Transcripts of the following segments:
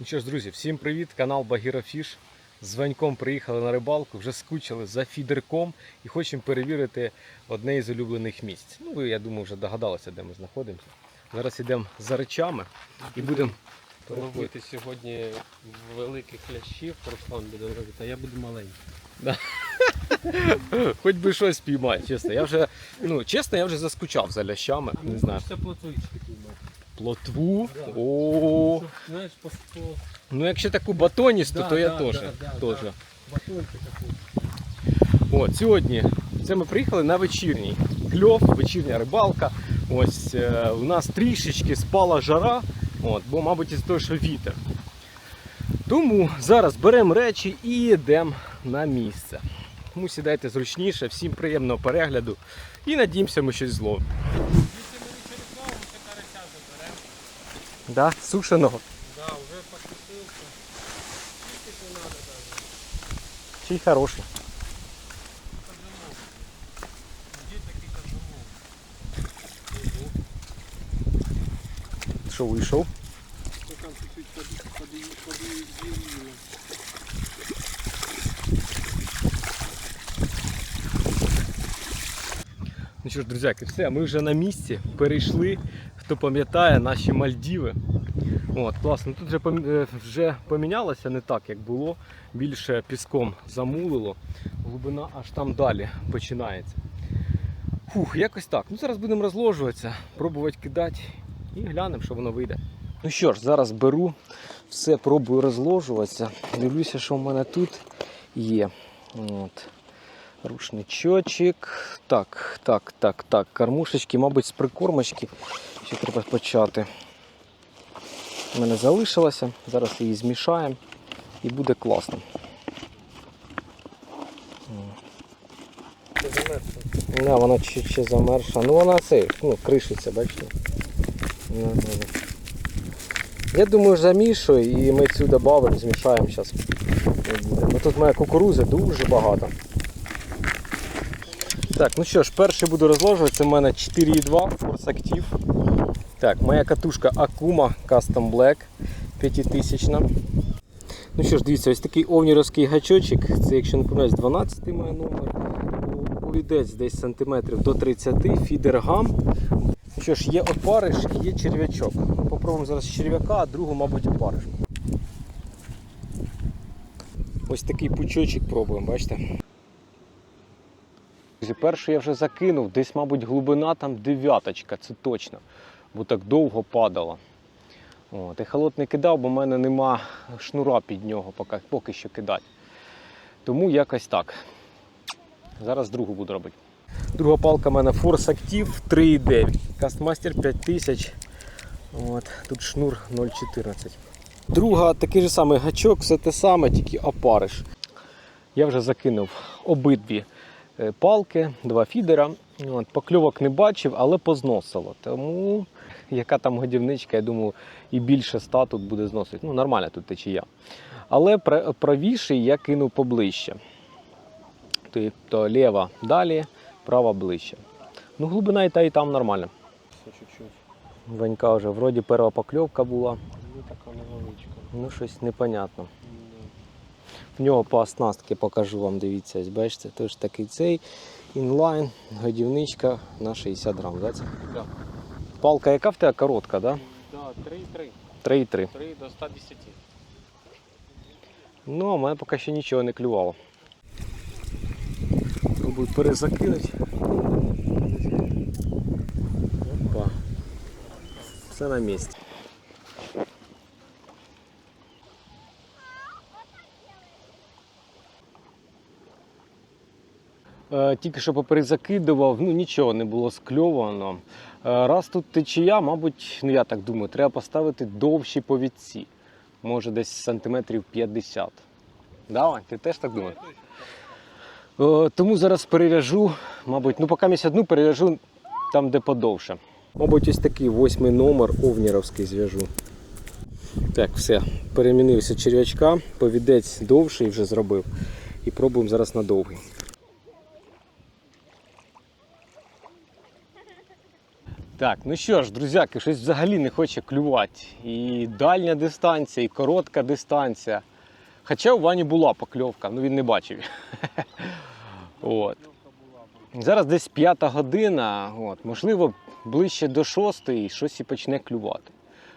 Ну що ж, друзі, всім привіт! Канал Багіра Фіш. З Ваньком приїхали на рибалку, вже скучили за фідерком і хочемо перевірити одне із улюблених місць. Ну, ви, я думаю, вже догадалися, де ми знаходимося. Зараз йдемо за речами і будемо. Ловити сьогодні великих лящів, Руслан буде робити, а я буду маленький. Хоч би щось піймати, чесно. Я вже, ну, чесно, я вже заскучав за лящами. Не знаю. Це плотвички піймати. Плотву. О, знаєш, по, ну якщо таку батоністу, то я теж. теж. батонки таку. От, сьогодні це ми приїхали на вечірній кльов, вечірня рибалка. Ось е, у нас трішечки спала жара, от, бо, мабуть, із того, що вітер. Тому зараз беремо речі і йдемо на місце. Тому сідайте зручніше, всім приємного перегляду і надіємося, ми щось зловимо. Да? Сушеного. Да, вже посушився. Чистити не треба навіть. Чи хороший. Кожумов. Де такий кожумов? Що вийшов? Ну там чуть-чуть под- под- подвіїло. Ну що ж, друзяки, все, ми вже на місці, перейшли, хто пам'ятає, наші Мальдіви. От, класно. Тут вже, е, вже помінялося не так, як було. Більше піском замулило. Глибина аж там далі починається. Фух, якось так. Ну зараз будемо розложуватися, пробувати кидати і глянемо, що воно вийде. Ну що ж, зараз беру, все пробую розложуватися. Дивлюся, що в мене тут є. От. Рушничочок. Так, так, так, так. Кормушечки, мабуть, з прикормочки. Ще треба почати. У мене залишилося. Зараз її змішаємо і буде класно. Да, вона ще, ще замерша. Ну вона це, ну, кришиться, бачите. Я думаю, замішую і ми цю додамо, змішаємо зараз. Тут моя кукурузи дуже багато. Так, ну що ж, перший буду розложувати. Це в мене 4,2 Force Active. Так, моя катушка Akuma Custom Black 5000. Ну що ж, дивіться, ось такий овнірівський гачочок. Це, якщо не помиляюсь, 12 має номер. Повідець десь сантиметрів до 30, фідер гам. Ну що ж, є опариш є черв'ячок. Ну, Попробуємо зараз черв'яка, а другу, мабуть, опариш. Ось такий пучочок пробуємо, бачите? Друзі, Перший я вже закинув, десь, мабуть, глибина там дев'яточка, це точно. Бо так довго падало. От, і холод не кидав, бо в мене нема шнура під нього поки, поки що кидати. Тому якось так. Зараз другу буду робити. Друга палка в мене Force Active 3,9. Castmaster 5000. От, тут шнур 0,14. Друга такий же самий гачок, все те саме, тільки опариш. Я вже закинув обидві палки, два фідера. От, покльовок не бачив, але позносило. Тому яка там годівничка, я думаю, і більше ста тут буде зносити. Ну, нормальна тут течія. Але правіший я кинув поближче. Тобто ліва далі, права ближче. Ну, глибина і та, і там нормальна. Ванька вже вроді перша покльовка була, Ну така невеличка. ну щось непонятно. В нього по оснастки покажу вам, дивіться, ось бачите, теж такий цей інлайн, годівничка на 60 грам. Да? це? Да. Палка яка в тебе коротка, да? Да, 3-3. 3,3. 3 до 110. Ну, а мене поки що нічого не клювало. Пробую перезакинути. Опа. Все на місці. Тільки що поперезакидував, ну нічого не було скльовано. Е, Раз тут течія, мабуть, ну я так думаю, треба поставити довші повідці. Може десь сантиметрів 50. Давай, ти теж так думаєш? Е, Тому зараз переряжу, мабуть, ну поки місяць одну переряжу там, де подовше. Мабуть, ось такий восьмий номер овніровський зв'яжу. Так, все, перемінився черв'ячка, повідець довший вже зробив. І пробуємо зараз на довгий. Так, ну що ж, друзяки, щось взагалі не хоче клювати. І дальня дистанція, і коротка дистанція. Хоча у Вані була покльовка, ну він не бачив. От. Зараз десь п'ята година, от, можливо, ближче до шостої щось і почне клювати.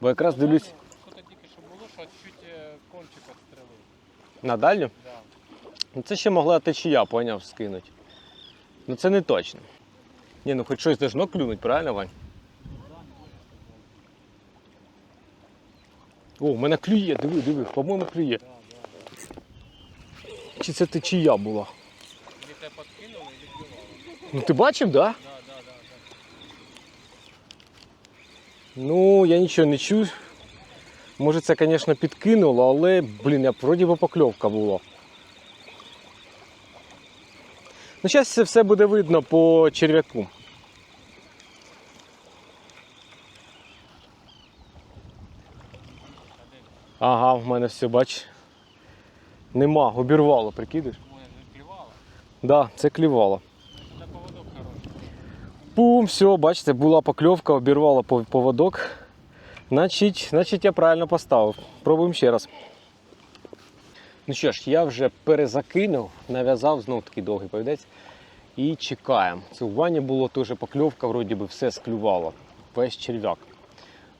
Бо якраз дивлюсь Що-то тільки що було, що чуть е, кончик відстрелив. на дальню. Да. Ну це ще могла течія, поняв, скинуть. Ну це не точно. Ні, ну хоч щось должно клюнуть, правильно, Вань? О, в мене клює, диви, диви, по-моєму, клює. Чи це була? Подкинули, или клювало. Ну ти бачив, так? Да. Ну, я нічого не чую. Може, це, звісно, підкинуло, але, блін, я вроді би покльовка була. Ну, зараз це все буде видно по черв'яку. Ага, в мене все, бач. Нема, обірвало, не клювало. Да, це клівало. Це поводок хороший. Пум, все, бачите, була покльовка, обірвала поводок. Значить, значить, я правильно поставив. Пробуємо ще раз. Ну що ж, я вже перезакинув, нав'язав знов такий довгий повідець. І чекаємо. Це у Вані було теж покльовка, вроді би все склювало. Весь черв'як.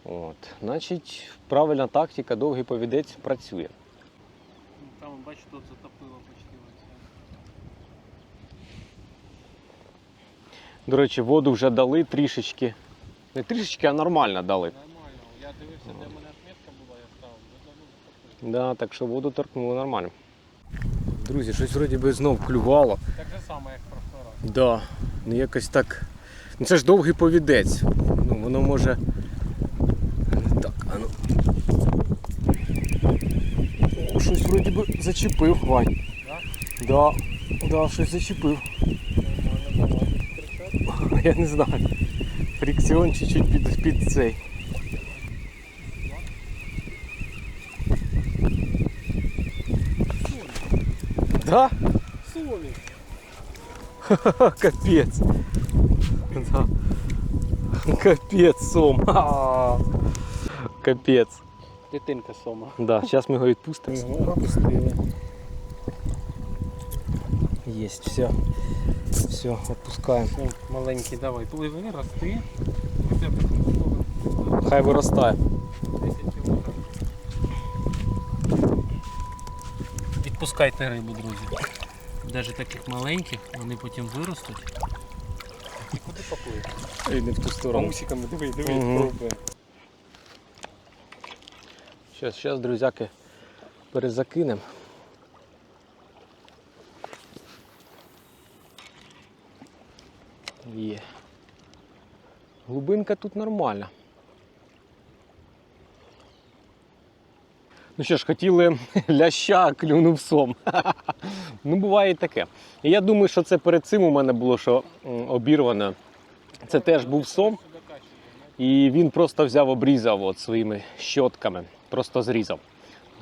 От. Значить, правильна тактика, довгий повідець працює. Ну, Там, бач, тут затопило почти. До речі, воду вже дали трішечки. Не трішечки, а нормально дали. Нормально. Я дивився, де в мене отметка була, я ну. Да, так що воду торкнуло нормально. Друзі, щось вроді би знов клювало. Так же саме, як прошлий раз. Да, ну якось так. Ну це ж довгий повідець. Ну воно може. щось вроді би зачепив, Вань. Да? Да, да, щось зачепив. Нормально, давай. Я не знаю. Фрикціон чуть-чуть під, під цей. Да? Соник. Капец. Да. Капець, сом. А, Дитинка сома. Да, зараз ми його відпустимо. Пропустили. Єсть, все. Все, відпускаємо. Ну, маленький, давай, пливи, рости. Хай виростає. 10 кілограм. Відпускайте рибу, друзі. Навіть таких маленьких, вони потім виростуть. Куди поплив? І не в ту сторону. Мусиками, диви, диви, пробує. Зараз, зараз, друзяки, перезакинемо. Є. Глибинка тут нормальна. Ну що ж, хотіли ляща, клюнув сом. ну, буває і таке. Я думаю, що це перед цим у мене було що м, обірване. Це теж був сом. І він просто взяв, обрізав от своїми щотками, просто зрізав.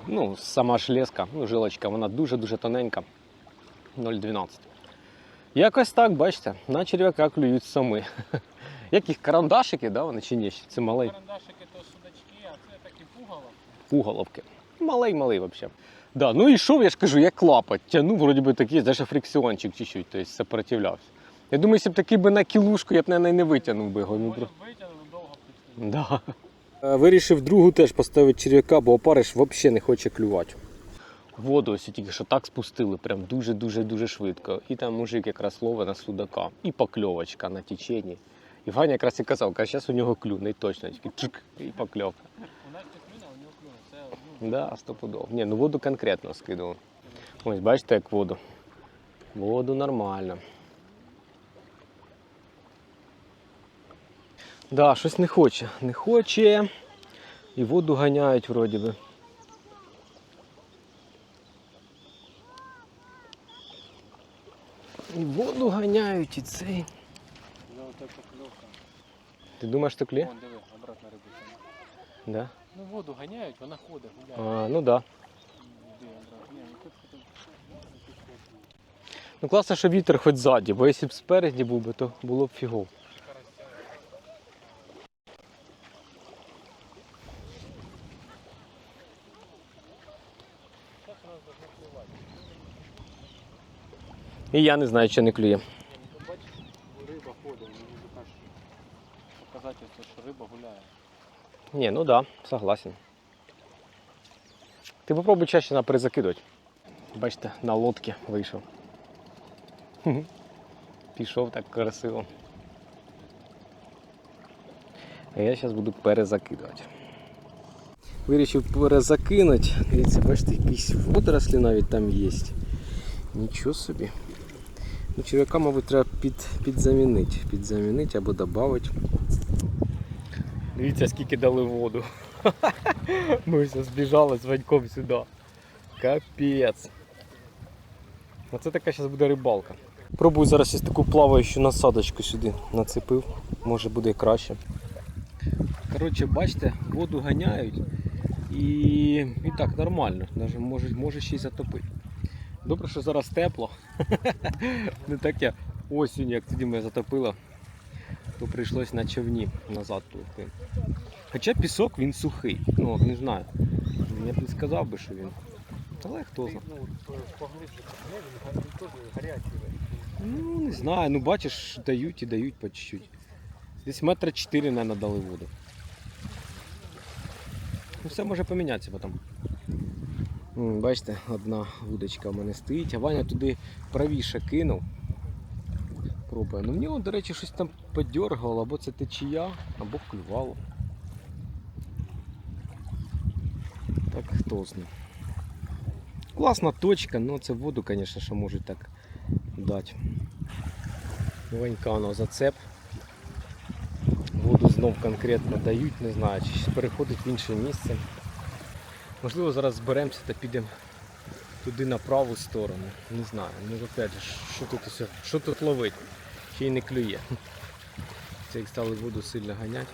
Ну, сама ж леска, ну, жилочка, вона дуже-дуже тоненька. 0,12. Якось так, бачите, на черв'яка клюють соми. Як їх карандашики, да, вони чи ні? Це малий Карандашики то судачки, а це такі пугало. пуголовки. Малий-малий взагалі. Да, ну і йшов, я ж кажу, як лапать. Тянув, вроді би такий, навіть фрикціончик чуть-чуть, тобто сопротивлявся. Я думаю, якщо б такий би на кілушку, я б, мабуть, не витягнув би його. Ну, витягнув, довго. Да. Е, Вирішив другу теж поставити черв'яка, бо опариш взагалі не хоче клювати. Воду ось тільки що так спустили, прям дуже-дуже дуже швидко. І там мужик якраз ловить на судака, і покльовочка на течені. І Ваня якраз і казав, каже, зараз у нього клюне, і точно, тільки чик, і покльовка. У нас клюне, а у нього клюне. Це, ну, Да, стопудово. Ні, ну воду конкретно скидував. Ось бачите, як воду. Воду нормально. Да, щось не хоче. Не хоче. І воду ганяють вроді би. І воду ганяють, і цей. Ти думаєш, що клє? Вон, диви, обратно рибиця. Да? Ну воду ганяють, вона ходить, гуляє. А, ну да. Обратно. Ні, ну. Ну класно, що вітер хоч ззаді, бо якщо б спереді був би, то було б фігово. І я не знаю, що не клює. Риба ходить, мені що риба гуляє. Ні, ну да, согласен. Ти попробуй чаще на перезакидувати. Бачите, на лодці вийшов. Пішов так красиво. А я зараз буду перезакидувати. Вирішив перезакинути. Дивіться, бачите, якісь водорослі навіть там є. Нічого собі. Ну, черв'яка, мабуть, треба під, підзамінити. Підзамінити або додати. Дивіться, скільки дали воду. Ми все збіжали з Ваньком сюди. Капець. Оце така зараз буде рибалка. Пробую зараз ось таку плаваючу насадочку сюди нацепив. Може буде і краще. Коротше, бачите, воду ганяють і, і так нормально. Даже може, може ще й затопити. Добре, що зараз тепло. Не таке осінь, як тоді мене затопило, то прийшлось на човні назад пливти. Хоча пісок він сухий. Ну, не знаю. Я б не сказав би, що він. Але хто знає. Ну, не знаю, ну бачиш, дають і дають по чуть-чуть. Десь метра 4, мабуть, дали воду. Ну, все може помінятися потім. Бачите, одна вудочка в мене стоїть, а Ваня туди правіше кинув. Пробує. Ну в нього, до речі, щось там подергало, або це течія, або клювало. Так хто знає. Класна точка, але це воду, звісно, що можуть так дати. Ванька воно зацеп. Знов конкретно дають, не знаю, чи переходить в інше місце. Можливо, зараз зберемося та підемо туди на праву сторону. Не знаю. Ну опять же, що тут усе, що тут ловить? Ще й не клює. Це як стали воду сильно ганяти.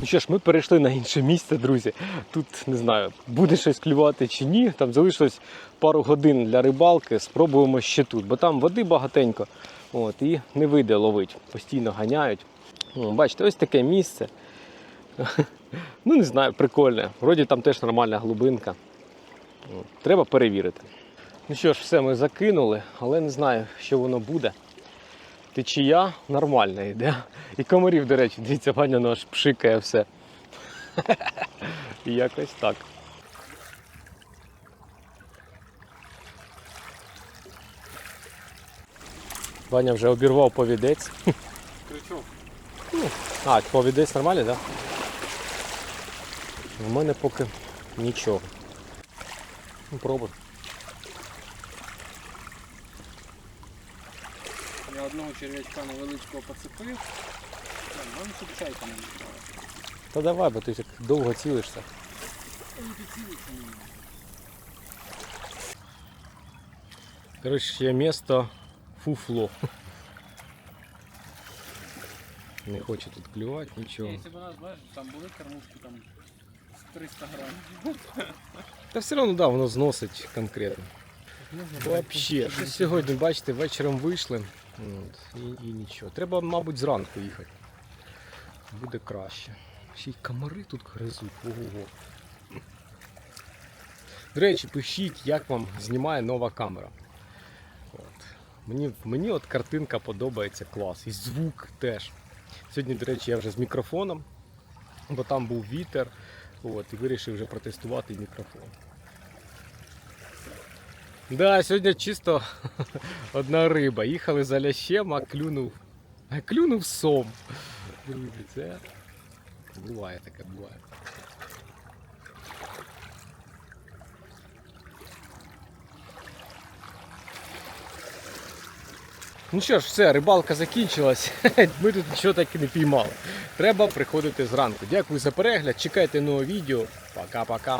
Ну що ж, ми перейшли на інше місце, друзі. Тут не знаю, буде щось клювати чи ні. Там залишилось пару годин для рибалки. Спробуємо ще тут, бо там води багатенько. От, і не вийде ловить. Постійно ганяють. Бачите, ось таке місце. Ну, не знаю, прикольне. Вроді там теж нормальна глибинка. Треба перевірити. Ну що ж, все, ми закинули, але не знаю, що воно буде. Течія нормальна йде. І комарів, до речі, дивіться, Ваня наш пшикає все. Якось так. Ваня вже обірвав повідець. Крючок. А, повідець нормальний, так? Да? У мене поки нічого. Ну, пробуй. Я одного черв'ячка невеличкого поцепив. Вам тут чайка не відбрала. Та давай, бо ти так довго цілишся. Коротше, є місто фуфло. Не хоче тут клювати, нічого. Якщо б у нас, знаєш, там були кормушки там з 300 грамів. Та все одно, да, воно зносить конкретно. Вообще, що сьогодні, бачите, вечором вийшли. От, і, і нічого. Треба, мабуть, зранку їхати. Буде краще. Ще й комари тут гризуть. Ого. До речі, пишіть, як вам знімає нова камера. От. Мені, мені от картинка подобається клас. І звук теж. Сьогодні, до речі, я вже з мікрофоном, бо там був вітер. От, і вирішив вже протестувати мікрофон. Да, сьогодні чисто одна риба. Їхали за лящем, а клюнув. А клюнув сом. Це буває таке, буває. Ну що ж, все, рибалка закінчилась. Ми тут нічого так і не піймали. Треба приходити зранку. Дякую за перегляд. Чекайте нове відео. Пока-пока.